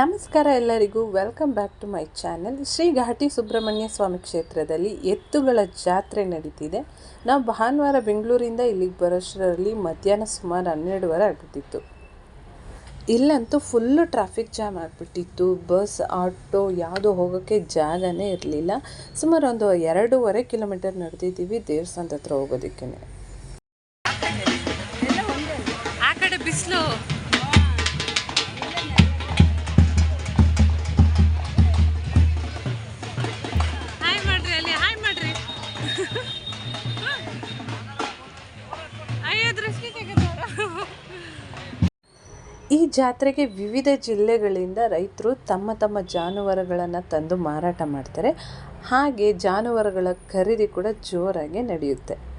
ನಮಸ್ಕಾರ ಎಲ್ಲರಿಗೂ. Welcome back to my channel Shri Ghati Subrahmanya Swami ಕ್ಷೇತ್ರದಲ್ಲಿ ಎತ್ತುಗಳ ಜಾತ್ರೆ ನಡೀತಿದೆ. ನಾವು ಭಾನುವಾರ ಬೆಂಗಳೂರಿಂದ ಇಲ್ಲಿಗೆ ಬರೋಷ್ಟರಲ್ಲಿ ಮಧ್ಯಾಹ್ನ ಸುಮಾರು ಹನ್ನೆರಡುವರೆ ಆಗುತ್ತಿತ್ತು ಇಲ್ಲಂತೂ ಫುಲ್ಲು ಟ್ರಾಫಿಕ್ ಜಾಮ್ ಆಗಿಬಿಟ್ಟಿತ್ತು. ಬಸ್ ಆಟೋ ಯಾವುದೋ ಹೋಗೋಕ್ಕೆ ಜಾಗನೇ ಇರಲಿಲ್ಲ. ಸುಮಾರು ಒಂದು ಎರಡೂವರೆ ಕಿಲೋಮೀಟರ್ ನಡೆದಿದ್ದೀವಿ ದೇವಸ್ಥಾನದ ಹತ್ರ ಹೋಗೋದಕ್ಕೆ ಈ ಜಾತ್ರೆಗೆ ವಿವಿಧ ಜಿಲ್ಲೆಗಳಿಂದ ರೈತರು ತಮ್ಮ ತಮ್ಮ ಜಾನುವಾರುಗಳನ್ನು ತಂದು ಮಾರಾಟ ಮಾಡ್ತಾರೆ. ಹಾಗೆ ಜಾನುವಾರುಗಳ ಖರೀದಿ ಕೂಡ ಜೋರಾಗಿ ನಡೆಯುತ್ತೆ.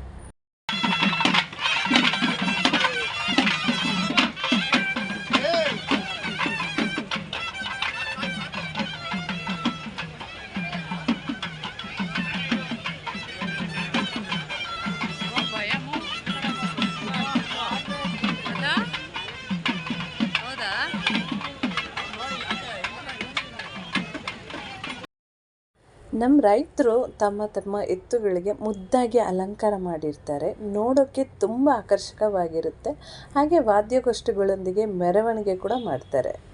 ನಮ್ಮ ರೈತರು ತಮ್ಮ ತಮ್ಮ ಎತ್ತುಗಳಿಗೆ ಮುದ್ದಾಗಿ ಅಲಂಕಾರ ಮಾಡಿರ್ತಾರೆ. ನೋಡೋಕ್ಕೆ ತುಂಬ ಆಕರ್ಷಕವಾಗಿರುತ್ತೆ. ಹಾಗೆ ವಾದ್ಯಗೋಷ್ಠಿಗಳೊಂದಿಗೆ ಮೆರವಣಿಗೆ ಕೂಡ ಮಾಡ್ತಾರೆ.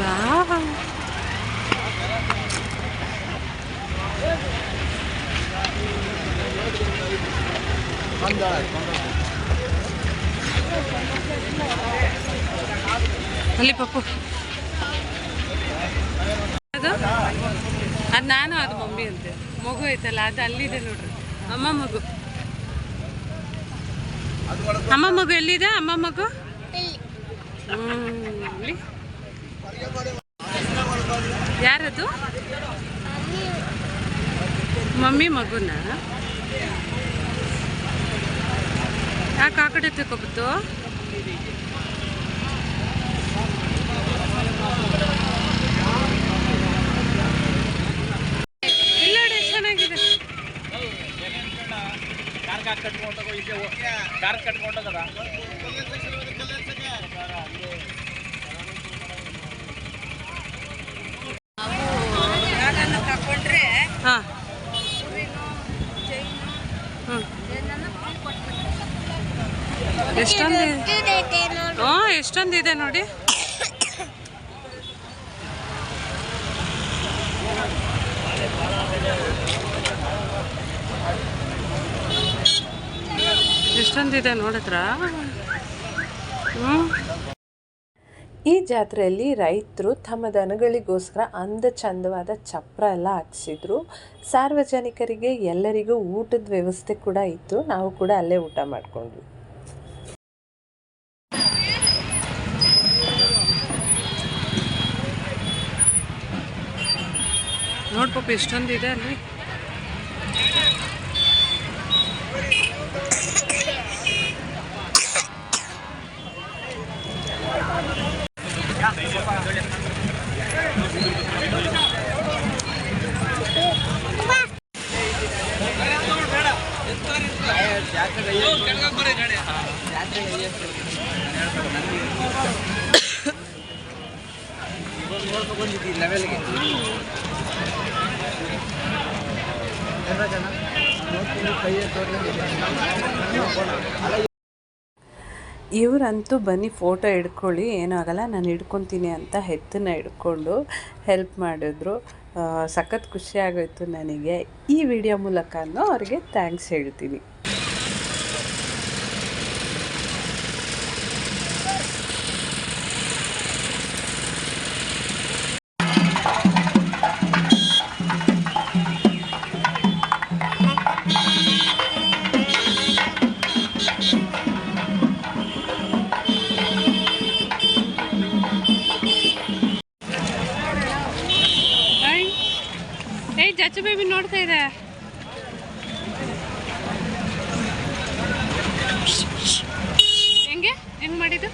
ವಾವ್. ಅಲ್ಲಿ ಪಪ್ಪು. ಅದು? ಅದು ನಾನು ಅದು ಮಮ್ಮಿ ಅಂತೆ. ಮಗು ಐತಲ್ಲ ಅದು ಅಲ್ಲಿದೆ ನೋಡ್ರಿ. ಅಮ್ಮ ಮಗು. ಅಮ್ಮ ಮಗು ಎಲ್ಲಿದೆ? ಅಮ್ಮ ಮಗು? ಹ್ಮ್, ಇಲ್ಲಿ. ಯಾರದು? ಮಮ್ಮಿ ಮಗುನ? ಯಾಕೆ ಆ ಕಡೆ ತಗೊಬಿತ್ತು ಇಲ್ಲ ನೋಡಿ ಎಷ್ಟ್ ಚೆನ್ನಾಗಿದೆ ಹಾ. ಹ್ಮ್. ಎಷ್ಟೊಂದು ಹ್ಞೂ ಎಷ್ಟೊಂದಿದೆ ನೋಡಿ. ಎಷ್ಟೊಂದಿದೆ ನೋಡಿದ್ರ? ಹ್ಞೂ ಈ ಜಾತ್ರೆಯಲ್ಲಿ ರೈತರು ತಮ್ಮ ದನಗಳಿಗೋಸ್ಕರ ಅಂದ ಚಂದವಾದ ಚಪ್ರ ಎಲ್ಲ ಹಾಕ್ಸಿದ್ರು. ಸಾರ್ವಜನಿಕರಿಗೆ ಎಲ್ಲರಿಗೂ ಊಟದ ವ್ಯವಸ್ಥೆ ಕೂಡ ಇತ್ತು. ನಾವು ಕೂಡ ಅಲ್ಲೇ ಊಟ ಮಾಡಿಕೊಂಡ್ವಿ. ನೋಡ್ ಪಾಪ ಎಷ್ಟೊಂದಿದೆ ಅಲ್ಲಿ. ಇವರಂತೂ ಬನ್ನಿ ಫೋಟೋ ಹಿಡ್ಕೊಳ್ಳಿ, ಏನೂ ಆಗಲ್ಲ, ನಾನು ಹಿಡ್ಕೊತೀನಿ ಅಂತ ಹೆತ್ತನ್ನ ಹಿಡ್ಕೊಂಡು ಹೆಲ್ಪ್ ಮಾಡಿದ್ರು. ಸಖತ್ ಖುಷಿ ಆಗೋಯ್ತು ನನಗೆ. ಈ ವಿಡಿಯೋ ಮೂಲಕನೂ ಅವ್ರಿಗೆ ಥ್ಯಾಂಕ್ಸ್ ಹೇಳ್ತೀನಿ. ಚಾಚು ಬೇಬಿ ನೋಡ್ತಾ ಇದೆ. ಹೆಂಗೆ? ಹೆಂಗ್ ಮಾಡಿದ್ದು?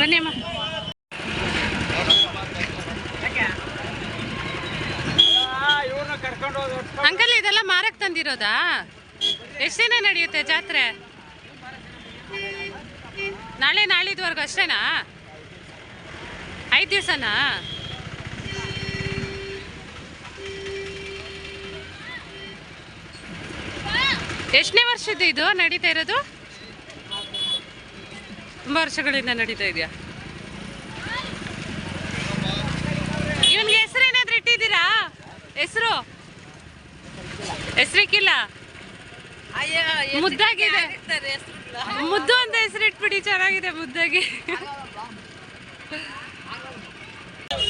ಬನ್ನಿ ಅಮ್ಮ. ಅಂಕಲ್, ಇದೆಲ್ಲ ಮಾರಕ್ ತಂದಿರೋದಾ? ಎಷ್ಟೇನೆ ನಡೆಯುತ್ತೆ ಜಾತ್ರೆ? ನಾಳೆ ನಾಳಿದ್ವರೆಗೂ ಅಷ್ಟೇನಾ? ಐದು ದಿವಸನಾ? ಎಷ್ಟನೇ ವರ್ಷದ್ದು ಇದು ನಡೀತಾ ಇರೋದು? ತುಂಬ ವರ್ಷಗಳಿಂದ ನಡೀತಾ ಇದೆಯಾ? ಇವನ್ಗೆ ಹೆಸರು ಏನಾದ್ರು ಇಟ್ಟಿದ್ದೀರಾ? ಹೆಸರು? ಹೆಸರಿಕ್ಕಿಲ್ಲ ಮುದ್ದಾಗಿದೆ. ಮುದ್ದು ಅಂತ ಹೆಸರು ಇಟ್ಬಿಡಿ ಚೆನ್ನಾಗಿದೆ ಮುದ್ದಾಗಿ.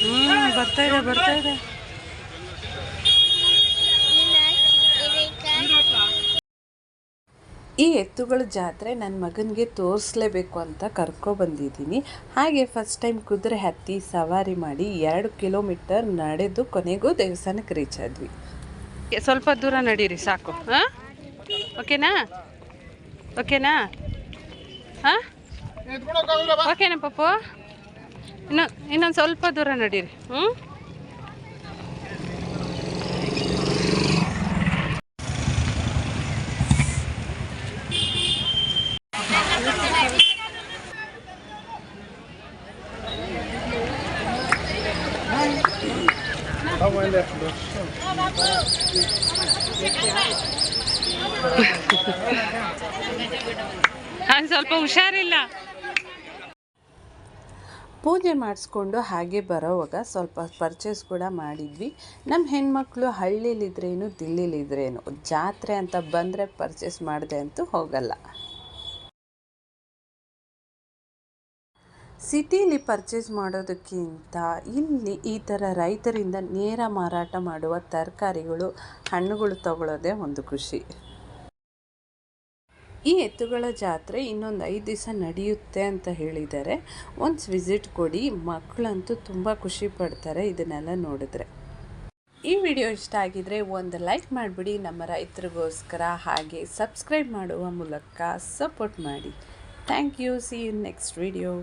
ಹ್ಮ್ ಬರ್ತಾ ಇದೆ ಬರ್ತಾ ಇದೆ. ಈ ಎತ್ತುಗಳ ಜಾತ್ರೆ ನನ್ನ ಮಗನಿಗೆ ತೋರಿಸ್ಲೇಬೇಕು ಅಂತ ಕರ್ಕೊಬಂದಿದ್ದೀನಿ ಹಾಗೆ ಫಸ್ಟ್ ಟೈಮ್ ಕುದುರೆ ಹತ್ತಿ ಸವಾರಿ ಮಾಡಿ ಎರಡು ಕಿಲೋಮೀಟರ್ ನಡೆದು ಕೊನೆಗೂ ದೇವಸ್ಥಾನಕ್ಕೆ ರೀಚ್ ಆದ್ವಿ. ಸ್ವಲ್ಪ ದೂರ ನಡೀರಿ ಸಾಕು ಹಾಂ? ಓಕೆನಾ ಓಕೆನಾ ಹಾಂ ಓಕೆನಾ ಪಪ್ಪು? ಇನ್ನು ಇನ್ನೊಂದು ಸ್ವಲ್ಪ ದೂರ ನಡೀರಿ. ಹ್ಞೂ ಅವ್ನು ಸ್ವಲ್ಪ ಹುಷಾರಿಲ್ಲ. ಪೂಜೆ ಮಾಡಿಸ್ಕೊಂಡು ಹಾಗೆ ಬರೋವಾಗ ಸ್ವಲ್ಪ ಪರ್ಚೇಸ್ ಕೂಡ ಮಾಡಿದ್ವಿ. ನಮ್ಮ ಹೆಣ್ಮಕ್ಳು ಹಳ್ಳಿಲಿದ್ರೇನು, ದಿಲ್ಲಿಲಿದ್ರೇನು, ಜಾತ್ರೆ ಅಂತ ಬಂದರೆ ಪರ್ಚೇಸ್ ಮಾಡದೆ ಅಂತೂ ಹೋಗಲ್ಲ. ಸಿಟಿಲಿ ಪರ್ಚೇಸ್ ಮಾಡೋದಕ್ಕಿಂತ ಇಲ್ಲಿ ಈ ಥರ ರೈತರಿಂದ ನೇರ ಮಾರಾಟ ಮಾಡುವ ತರಕಾರಿಗಳು, ಹಣ್ಣುಗಳು ತಗೊಳ್ಳೋದೇ ಒಂದು ಖುಷಿ. ಈ ಎತ್ತುಗಳ ಜಾತ್ರೆ ಇನ್ನೊಂದು ಐದು ದಿವಸ ನಡೆಯುತ್ತೆ ಅಂತ ಹೇಳಿದ್ದಾರೆ. ಒನ್ಸ್ ವಿಸಿಟ್ ಕೊಡಿ ಮಕ್ಕಳಂತೂ ತುಂಬ ಖುಷಿ ಪಡ್ತಾರೆ ಇದನ್ನೆಲ್ಲ ನೋಡಿದ್ರೆ. ಈ ವಿಡಿಯೋ ಇಷ್ಟ ಆಗಿದ್ರೆ ಒಂದು ಲೈಕ್ ಮಾಡಿಬಿಡಿ, ನಮ್ಮ ರೈತರಿಗೋಸ್ಕರ ಹಾಗೆ ಸಬ್ಸ್ಕ್ರೈಬ್ ಮಾಡುವ ಮೂಲಕ ಸಪೋರ್ಟ್ ಮಾಡಿ. Thank you see in next video